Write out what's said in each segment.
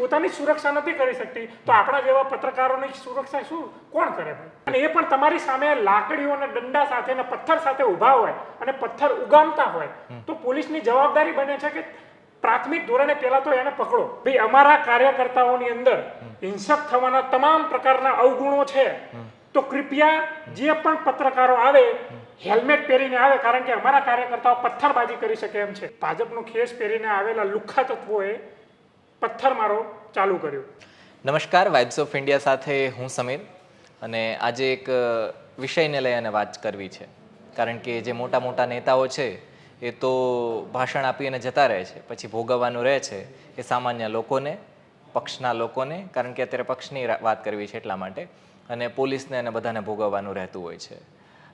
પોતાની સુરક્ષા નથી કરી શકતી. તો આપણા જેવા પત્રકારોની સુરક્ષા શું? કોણ કરે અને એ પણ તમારી સામે લાકડીઓ અને દંડા સાથે અને પથ્થર સાથે ઊભા હોય અને પથ્થર ઉગામતા હોય તો પોલીસની જવાબદારી બને છે કે પ્રાથમિક ધોરણે પહેલા તો એને પકડો. ભાઈ અમારા કાર્યકર્તાઓની અંદર હિંસક થવાના તમામ પ્રકારના અવગુણો છે. તો કૃપયા જે પણ પત્રકારો આવે હેલ્મેટ પહેરીને આવે કારણ કે અમારા કાર્યકર્તાઓ પથ્થરબાજી કરી શકે એમ છે. ભાજપનો ખેસ પહેરીને આવેલા લુખ્ખા તત્વોએ પથ્થરમારો ચાલુ કર્યો. નમસ્કાર વાઇબ્સ ઓફ ઇન્ડિયા સાથે હું સમીર અને આજે એક વિષયને લઈ અને વાત કરવી છે. કારણ કે જે મોટા મોટા નેતાઓ છે, એ તો ભાષણ આપી અને જતા રહે છે, પછી ભોગવવાનું રહે છે, એ સામાન્ય લોકોને, પક્ષના લોકોને, કારણ કે અત્યારે પક્ષની વાત કરવી છે એટલા માટે, અને પોલીસને અને બધાને ભોગવવાનું રહેતું હોય છે.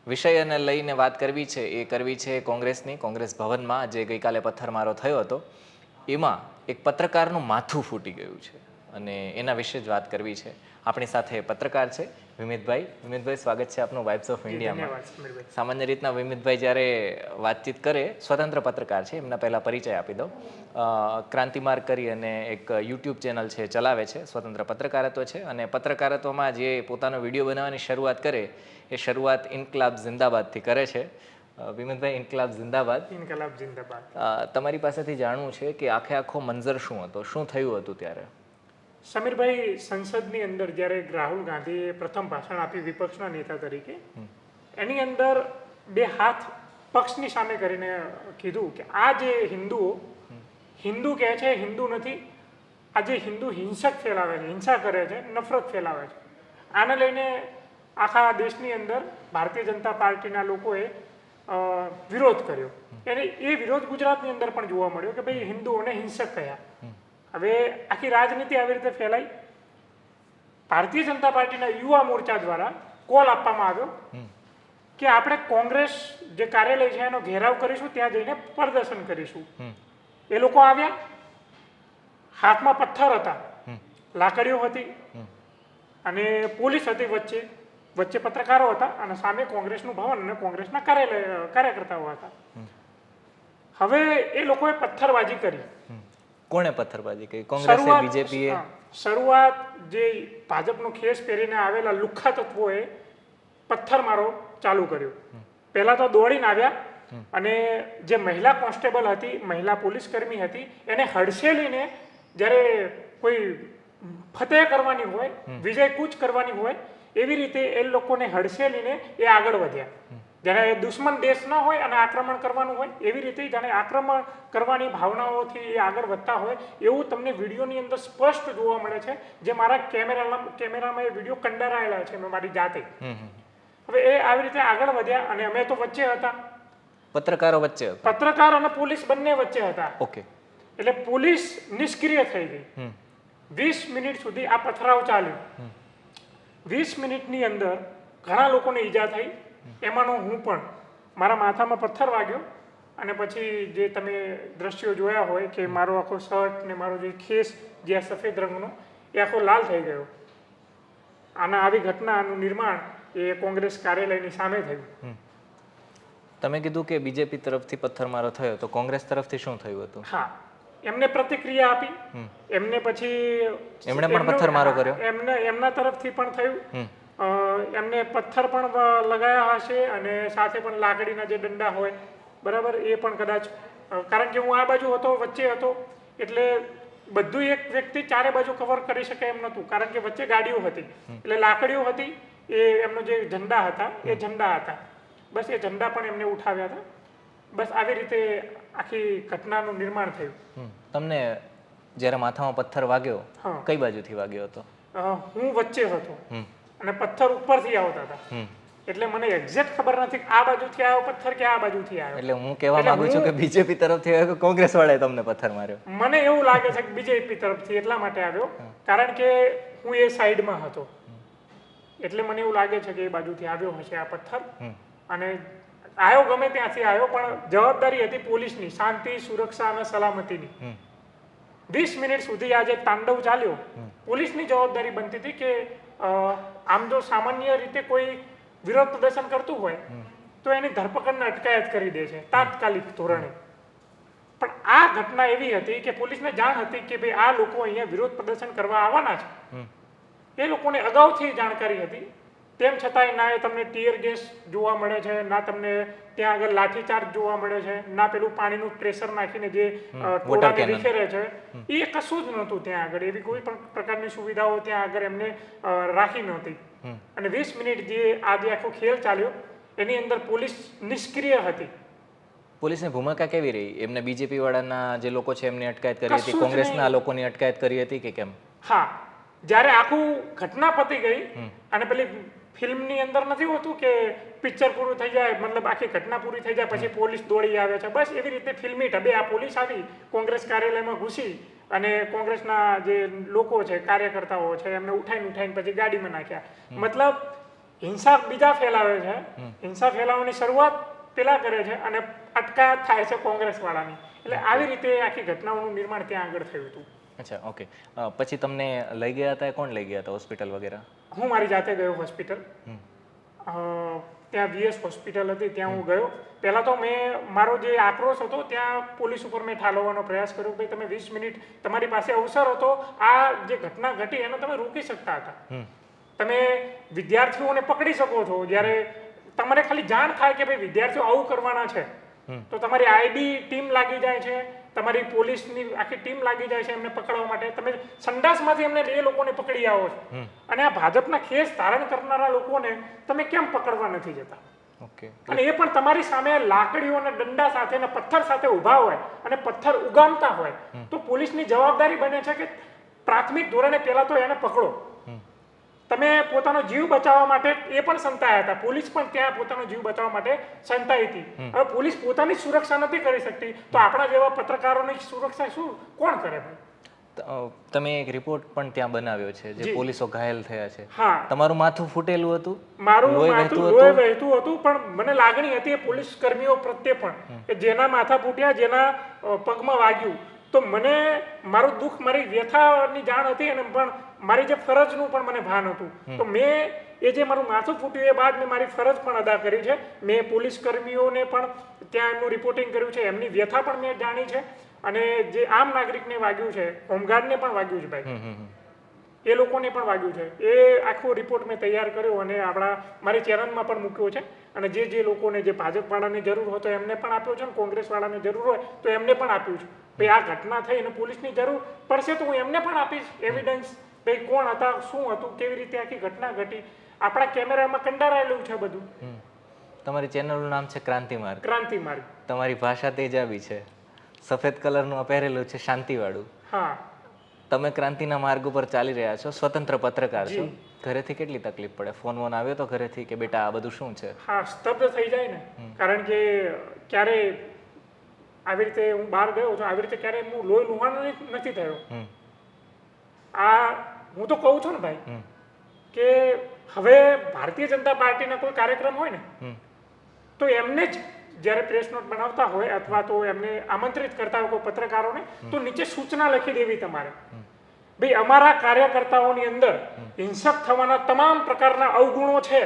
વિષયને લઈને વાત કરવી છે, એ કરવી છે કોંગ્રેસની, કોંગ્રેસ ભવનમાં જે ગઈકાલે પથ્થરમારો થયો હતો, એમાં એક પત્રકારનું માથું ફૂટી ગયું છે. અને એના વિશે જ વાત કરવી છે. આપણી સાથે પત્રકાર છે વિમિતભાઈ. વિમિતભાઈ સ્વાગત છે આપનું વાઇબ્સ ઓફ ઇન્ડિયામાં સામાન્ય રીતના વિમિતભાઈ જ્યારે વાતચીત કરે સ્વતંત્ર પત્રકાર છે એમના પહેલાં પરિચય આપી દઉં. ક્રાંતિમાર્ગ કરી અને એક યુટ્યુબ ચેનલ છે ચલાવે છે સ્વતંત્ર પત્રકારત્વ છે. અને પત્રકારત્વમાં જે પોતાનો વીડિયો બનાવવાની શરૂઆત કરે એ શરૂઆત ઇન્કલાબ જિંદાબાદથી કરે છે. અ, ઇન્કલાબ જિંદાબાદ. ઇન્કલાબ જિંદાબાદ. તમારી પાસેથી જાણવું છે કે આખે આખો મંજર શું હતો? શું થયું હતું ત્યારે? સમીરભાઈ સંસદની અંદર જ્યારે રાહુલ ગાંધીએ પ્રથમ ભાષણ આપી વિપક્ષના નેતા તરીકે એની અંદર બે હાથ પક્ષની સામે કરીને કીધું કે આ જે હિન્દુઓ હિન્દુ કહે છે હિન્દુ નથી આ જે હિન્દુ હિંસક ફેલાવે છે હિંસા કરે છે નફરત ફેલાવે છે. આને લઈને આખા દેશની અંદર ભારતીય જનતા પાર્ટીના લોકોએ વિરોધ કર્યો. એને એ વિરોધ ગુજરાતની અંદર પણ જોવા મળ્યો કે ભાઈ હિન્દુઓને હિંસક કયા હવે આખી રાજનીતિ આવી રીતે ફેલાઈ. ભારતીય જનતા પાર્ટીના યુવા મોરચા દ્વારા કોલ આપવામાં આવ્યો કે આપણે કોંગ્રેસ જે કાર્યાલય છે એનો ઘેરાવ કરીશું ત્યાં જઈને પ્રદર્શન કરીશું. એ લોકો આવ્યા. હાથમાં પથ્થર હતા. લાકડીઓ હતી. અને પોલીસ હતી વચ્ચે. વચ્ચે પત્રકારો હતા અને સામે કોંગ્રેસનું ભવન અને કોંગ્રેસના કાર્યકર્તાઓ હતા. હવે એ લોકોએ પથ્થરબાજી કરી. કોણે પથ્થરબાજી કરી? કોંગ્રેસે બીજેપીએ? શરૂઆત જે ભાજપનો ખેસ પહેરીને આવેલા લુખ્ખા તત્વોએ પથ્થરમારો ચાલુ કર્યો. પહેલા તો દોડીને આવ્યા અને જે મહિલા કોન્સ્ટેબલ હતી મહિલા પોલીસ કર્મી હતી એને હડસેલીને જ્યારે કોઈ ફતેહ કરવાની હોય વિજય કૂચ કરવાની હોય એવી રીતે એ લોકોને હડસેલીને એ આગળ વધ્યા. જ્યારે દુશ્મન દેશ ન હોય અને આક્રમણ કરવાનું હોય એવી રીતે જાણે આક્રમણ કરવાની ભાવનાઓથી એ આગળ વધતા હોય એવું તમને વિડીયોની અંદર સ્પષ્ટ જોવા મળે છે જે મારા કેમેરામાં કેમેરામાં એ વીડિયો કંડારાયેલા છે મેં મારી જાતે. હવે એ આવી રીતે આગળ વધ્યા અને અમે તો વચ્ચે હતા. પત્રકારો વચ્ચે પત્રકાર અને પોલીસ બંને વચ્ચે હતા. ઓકે. એટલે પોલીસ નિષ્ક્રિય થઈ ગઈ. વીસ મિનિટ સુધી આ પથરાવ ચાલ્યો. વીસ મિનિટની અંદર ઘણા લોકોને ઈજા થઈ. એમાંનો હું પણ. મારા માથામાં પથ્થર વાગ્યો અને પછી જે તમે દ્રશ્યો જોયા હોય કે મારો આખો શર્ટ ને મારો જે ખેસ જે આ સફેદ રંગનો એ આખો લાલ થઈ ગયો. આના આવી ઘટનાનું નિર્માણ એ કોંગ્રેસ કાર્યાલયની સામે થયું. તમે કીધું કે બીજેપી તરફથી પથ્થરમારો થયો. તો કોંગ્રેસ તરફથી શું થયું હતું? હા. એમને પ્રતિક્રિયા આપી. એમને પછી એમણે પણ પથ્થરમારો કર્યો? એમને એમના તરફથી પણ થયું. એમને પથ્થર પણ લગાયા હશે અને સાથે પણ લાકડીના જે દંડા હોય બરાબર એ પણ કદાચ કારણ કે હું આ બાજુ હતો વચ્ચે હતો એટલે બધું એક વ્યક્તિ ચારે બાજુ કવર કરી શકે એમ નહોતું કારણ કે વચ્ચે ગાડીઓ હતી. એટલે લાકડીઓ હતી એ એમનો જે ઝંડા હતા એ ઝંડા હતા. બસ એ ઝંડા પણ એમને ઉઠાવ્યા હતા. બસ આવી રીતે આખી ઘટનાનું નિર્માણ થયું. તમને જ્યારે માથામાં પથ્થર વાગ્યો. કઈ બાજુથી વાગ્યો હતો? હું વચ્ચે હતો. અને પથ્થર ઉપરથી આવતા હતા. એટલે મને એક્ઝેક્ટ ખબર નથી આ બાજુથી આવ્યો પથ્થર કે આ બાજુથી આવ્યો. એટલે હું કહેવા માંગુ છું કે બીજેપી તરફથી આવ્યો કે કોંગ્રેસ વાળાએ તમને પથ્થર માર્યો? મને એવું લાગે છે કે બીજેપી તરફથી એટલા માટે આવ્યો કારણ કે હું એ સાઈડમાં હતો. એટલે મને એવું લાગે છે કે એ બાજુથી આવ્યો હશે આ પથ્થર. અને આવ્યો ગમે ત્યાંથી આવ્યો પણ જવાબદારી હતી પોલીસની શાંતિ સુરક્ષા અને સલામતીની. વીસ મિનિટ સુધી આજે તાંડવ ચાલ્યો. પોલીસની જવાબદારી બનતી હતી કે આમ જો સામાન્ય રીતે કોઈ વિરોધ પ્રદર્શન કરતું હોય તો એની ધરપકડને અટકાયત કરી દે છે તાત્કાલિક ધોરણે. પણ આ ઘટના એવી હતી કે પોલીસને જાણ હતી કે ભાઈ આ લોકો અહીંયા વિરોધ પ્રદર્શન કરવા આવવાના છે. એ લોકોને અગાઉથી જાણકારી હતી. તેમ છતાંય ના એ તમને ટીયર ગેસ જોવા મળે છે ના તમને ત્યાં આગળ લાઠીચાર્જ જોવા મળે છે ના પેલું પાણીનું પ્રેશર નાખીને જે ટોળાને વિખેરે છે એ કશું જ નહોતું ત્યાં આગળ. એવી કોઈ પણ પ્રકારની સુવિધાઓ ત્યાં આગળ એમને રાખી નહોતી. અને વીસ મિનિટ જે આ જે આખો ખેલ ચાલ્યો એની અંદર પોલીસ નિષ્ક્રિય હતી. પોલીસની ભૂમિકા કેવી રહી? એમને બીજેપી વાળાના જે લોકો છે એમની અટકાયત કરી હતી કોંગ્રેસના લોકોની અટકાયત કરી હતી કે કેમ? હા. જ્યારે આખું ઘટના પતી ગઈ અને પેલી ફિલ્મની અંદર નથી હોતું કે પિક્ચર પૂરું થઈ જાય મતલબ આખી ઘટના પૂરી થઈ જાય પછી પોલીસ દોડી આવે છે. બસ એવી રીતે ફિલ્મી ઢબે આ પોલીસ આવી કોંગ્રેસ કાર્યાલયમાં ઘૂસી અને કોંગ્રેસના જે લોકો છે કાર્યકર્તાઓ છે એમને ઉઠાઈને ઉઠાઈને પછી ગાડીમાં નાખ્યા. મતલબ હિંસા બીજા ફેલાવે છે. હિંસા ફેલાવવાની શરૂઆત પેલા કરે છે અને અટકાયત થાય છે કોંગ્રેસ વાળાની એટલે આવી રીતે આખી ઘટનાઓનું નિર્માણ ત્યાં આગળ થયું હતું. અચ્છા ઓકે. પછી તમને લઈ ગયા હતા કોણ લઈ ગયા હતા હોસ્પિટલ વગેરે? હું મારી જાતે ગયો હોસ્પિટલ. ત્યાં વીએસ હોસ્પિટલ હતી ત્યાં હું ગયો. પહેલાં તો મેં મારો જે આક્રોશ હતો ત્યાં પોલીસ ઉપર મેં ઠાલવવાનો પ્રયાસ કર્યો ભાઈ તમે વીસ મિનિટ તમારી પાસે અવસર હતો આ જે ઘટના ઘટી એને તમે રોકી શકતા હતા. તમે વિદ્યાર્થીઓને પકડી શકો છો જ્યારે તમારે ખાલી જાણ થાય કે ભાઈ વિદ્યાર્થીઓ આવું કરવાના છે. તો તમારી આઈબી ટીમ લાગી જાય છે તમારી પોલીસની આખી ટીમ લાગી જાય છે એમને પકડવા માટે. તમે સંડાસમાંથી એમને એ લોકોને પકડી આવો છો. અને આ ભાજપના ખેસ ધારણ કરનારા લોકોને તમે કેમ પકડવા નથી જતા? અને એ પણ તમારી સામે લાકડીઓ અને દંડા સાથે અને પથ્થર સાથે ઊભા હોય અને પથ્થર ઉગામતા હોય તો પોલીસની જવાબદારી બને છે કે પ્રાથમિક ધોરણે પહેલા તો એને પકડો. તમે પોતાનો જીવ બચાવવા માટે એ પણ સંતાયા હતા. પોલીસ પણ ત્યાં પોતાનો જીવ બચાવવા માટે સંતાઈ હતી. હવે પોલીસ પોતાની સુરક્ષા નથી કરી શકતી. તો આપણા જેવા પત્રકારોની સુરક્ષા શું? કોણ કરે તમે એક રિપોર્ટ પણ ત્યાં બનાવ્યો છે જે પોલીસો ઘાયલ થયા છે. તમારું માથું ફૂટેલું હતું? મારું માથું લોહી હતું? વહેતું હતું પણ મને લાગણી હતી એ પોલીસ કર્મીઓ પ્રત્યે પણ કે જેના માથા ફૂટ્યા જેના પગમાં વાગ્યું. તો મને મારું દુઃખ મારી વ્યથાની જાણ હતી અને પણ મારી જે ફરજનું પણ મને ભાન હતું. તો મેં એ જે મારું માથું ફૂટ્યું એ બાદ મેં મારી ફરજ પણ અદા કરી છે. મેં પોલીસ કર્મીઓને પણ ત્યાં એમનું રિપોર્ટિંગ કર્યું છે. એમની વ્યથા પણ મેં જાણી છે. અને જે આમ નાગરિકને વાગ્યું છે હોમગાર્ડને પણ વાગ્યું છે ભાઈ. એ લોકોને પણ વાગ્યું છે. એ આખો રિપોર્ટ મેં તૈયાર કર્યો અને આપણા મારી ચેનલમાં પણ મૂક્યો છે. અને જે જે લોકોને જે ભાજપવાળાને જરૂર હોય તો એમને પણ આપ્યો છે અને કોંગ્રેસવાળાને જરૂર હોય તો એમને પણ આપ્યું છે. ભાઈ આ ઘટના થઈ અને પોલીસની જરૂર પડશે તો હું એમને પણ આપીશ. એવિડન્સ ભાઈ કોણ હતા શું હતું કેવી રીતે આખી ઘટના ઘટી? આપણા કેમેરામાં કંડારાયેલું છે બધું. તમારી ચેનલનું નામ છે ક્રાંતિ માર્ગ. ક્રાંતિ માર્ગ. તમારી ભાષા તેજાબી છે. સફેદ કલરનું પહેરેલું છે શાંતિવાળું. હા. તમે ક્રાંતિના માર્ગ ઉપર ચાલી રહ્યા છો સ્વતંત્ર પત્રકાર છો. ઘરેથી કેટલી તકલીફ પડે? ફોન વોન આવ્યો તો ઘરેથી કે બેટા આ બધું શું છે? હા સ્તબ્ધ થઈ જાય ને. કારણ કે ક્યારે આવી રીતે હું બહાર ગયો છું આવી રીતે ક્યારે હું લોહી લુહાણ નથી- થયો. આ હું તો કહું છું ને ભાઈ કે હવે ભારતીય જનતા પાર્ટીના કોઈ કાર્યક્રમ હોય ને તો એમને જ જ્યારે પ્રેસ નોટ બનાવતા હોય અથવા તો એમને આમંત્રિત કરતા હોય કોઈ પત્રકારોને તો નીચે સૂચના લખી દેવી તમારે. ભાઈ અમારા કાર્યકર્તાઓની અંદર હિંસક થવાના તમામ પ્રકારના અવગુણો છે.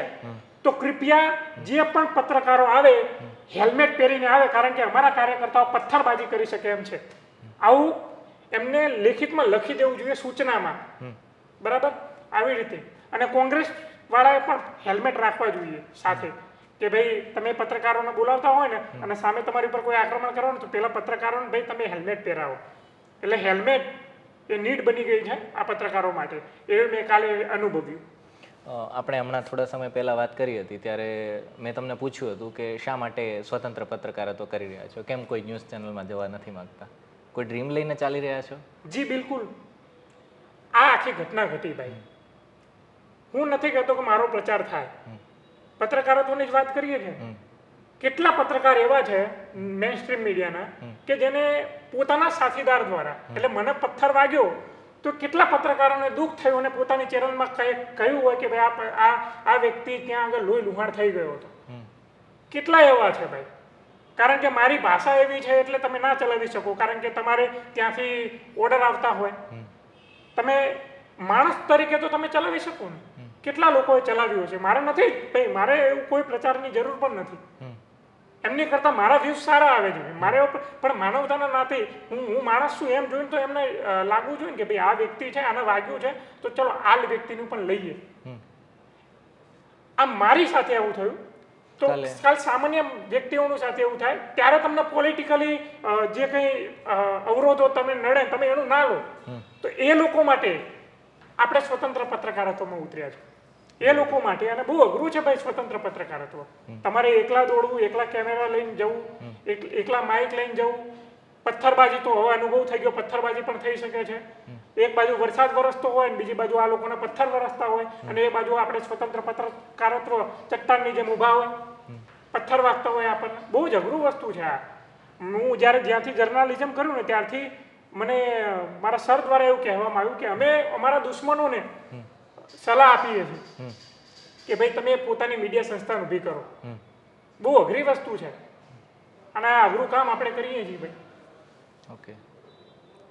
તો કૃપયા જે પણ પત્રકારો આવે હેલ્મેટ પહેરીને આવે કારણ કે અમારા કાર્યકર્તાઓ પથ્થરબાજી કરી શકે એમ છે. આવું એમને લેખિતમાં લખી દેવું જોઈએ સૂચનામાં. બરાબર? આવી રીતે. અને કોંગ્રેસ વાળાએ પણ હેલ્મેટ રાખવા જોઈએ સાથે. કે ભાઈ તમે પત્રકારોને બોલાવતા હોય ને અને સામે તમારી ઉપર કોઈ આક્રમણ કરો ને તો પેલા પત્રકારોને ભાઈ તમે હેલ્મેટ પહેરાવો. એટલે હેલ્મેટ એ નીડ બની ગઈ છે આ પત્રકારો માટે. એ મેં કાલે અનુભવ્યું. આપણે હમણાં થોડા સમય પહેલાં વાત કરી હતી ત્યારે મેં તમને પૂછ્યું હતું કે શા માટે સ્વતંત્ર પત્રકારત્વ કરી રહ્યા છો? કેમ કોઈ ન્યૂઝ ચેનલમાં જવા નથી માંગતા? કોઈ ડ્રીમ લઈને ચાલી રહ્યા છો? જી બિલકુલ. આ આખી ઘટના ઘટી ભાઈ. હું નથી કહેતો કે મારો પ્રચાર થાય. પત્રકારત્વની જ વાત કરીએ છીએ કેટલા પત્રકાર એવા છે મેઇન સ્ટ્રીમ મીડિયાના કે જેને પોતાના સાથીદાર દ્વારા એટલે મને પથ્થર વાગ્યો તો કેટલા પત્રકારોને દુઃખ થયું અને પોતાની ચેનલમાં કહે- કહ્યું હોય કે ભાઈ આ આ આ વ્યક્તિ ત્યાં આગળ લોહી લુહાણ થઈ ગયો હતો. કેટલા એવા છે ભાઈ? કારણ કે મારી ભાષા એવી છે એટલે તમે ના ચલાવી શકો. કારણ કે તમારે ત્યાંથી ઓર્ડર આવતા હોય. તમે માણસ તરીકે તો તમે ચલાવી શકો ને. કેટલા લોકોએ ચલાવ્યું છે મારે નથી. ભાઈ મારે એવું કોઈ પ્રચારની જરૂર પણ નથી. એમની કરતાં મારા વ્યૂઝ સારા આવે છે. મારે પણ માનવતાના નાતે હું હું માણસ છું એમ જોઈને તો એમને લાગવું જોઈએ કે ભાઈ આ વ્યક્તિ છે આને વાગ્યું છે તો ચલો આ વ્યક્તિનું પણ લઈએ. આ મારી સાથે આવું થયું. તો કાલ સામાન્ય વ્યક્તિઓનું સાથે એવું થાય ત્યારે તમને પોલિટિકલી જે કંઈ અવરોધો તમે નડે તમે એનું ના લો તો એ લોકો માટે આપણે સ્વતંત્ર પત્રકારત્વમાં ઉતર્યા છે. એ લોકો માટે અને બહુ અઘરું છે ભાઈ સ્વતંત્ર પત્રકારત્વ. તમારે એકલા દોડવું એકલા કેમેરા લઈને જવું એકલા માઇક લઈને જવું પથ્થરબાજી તો હવે અનુભવ થઈ ગયો પથ્થરબાજી પણ થઈ શકે છે. એક બાજુ વરસાદ વરસતો હોય અને બીજી બાજુ આ લોકોને પથ્થર વરસતા હોય અને એ બાજુ આપણે સ્વતંત્ર પત્રકારત્વ ચટ્ટાનની જેમ ઊભા હોય. પથ્થર વાગતા હોય આપણને. બહુ જ અઘરું વસ્તુ છે આ. હું જ્યારે જ્યાંથી જર્નાલિઝમ કર્યું ને ત્યારથી મને મારા સર દ્વારા એવું કહેવામાં આવ્યું કે અમે અમારા દુશ્મનોને સલાહ આપીએ છીએ કે ભાઈ તમે પોતાની મીડિયા સંસ્થા ઊભી કરો. બહુ અઘરી વસ્તુ છે. અને આ અઘરું કામ આપણે કરીએ છીએ ભાઈ. ઓકે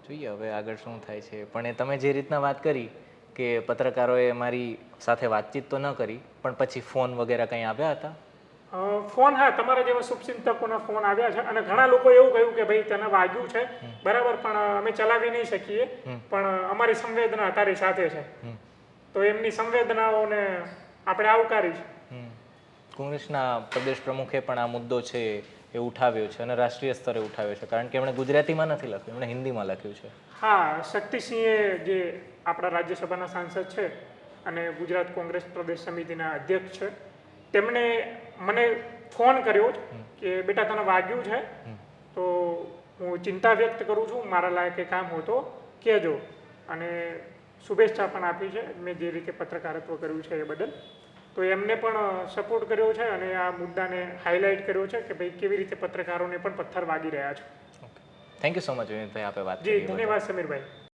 જોઈએ હવે આગળ શું થાય છે. પણ એ તમે જે રીતના વાત કરી કે પત્રકારોએ મારી સાથે વાતચીત તો ન કરી પણ પછી ફોન વગેરે કંઈ આવ્યા હતા? ફોન હા તમારા જેવા શુભચિંતકોના ફોન આવ્યા છે અને ઘણા લોકો એવું કહ્યું કે ભાઈ તને વાગ્યું છે. બરાબર પણ અમે ચલાવી નહીં શકીએ. પણ અમારી સંવેદના તારી સાથે છે. તો એમની સંવેદનાઓને આપણે આવકારી છે. કોંગ્રેસના પ્રદેશ પ્રમુખે પણ આ મુદ્દો છે એ ઉઠાવ્યો છે અને રાષ્ટ્રીય સ્તરે ઉઠાવ્યો છે. કારણ કે એમણે ગુજરાતીમાં નથી લખ્યું એમણે હિન્દીમાં લખ્યું છે. હા શક્તિસિંહે જે આપણા રાજ્યસભાના સાંસદ છે અને ગુજરાત કોંગ્રેસ પ્રદેશ સમિતિના અધ્યક્ષ છે તેમણે મને ફોન કર્યો કે બેટા તને વાગ્યું છે. તો હું ચિંતા વ્યક્ત કરું છું મારા લાયકે કામ હોય તો કહેજો. અને શુભેચ્છા પણ આપી છે મેં જે રીતે પત્રકારત્વ કર્યું છે એ બદલ. તો એમને પણ સપોર્ટ કર્યો છે અને આ મુદ્દાને હાઇલાઇટ કર્યો છે કે ભાઈ કેવી રીતે પત્રકારોને પણ પથ્થર વાગી રહ્યા છે. થેન્ક યુ સો મચ વિનીતભાઈ આપે વાત જી ધન્યવાદ સમીરભાઈ.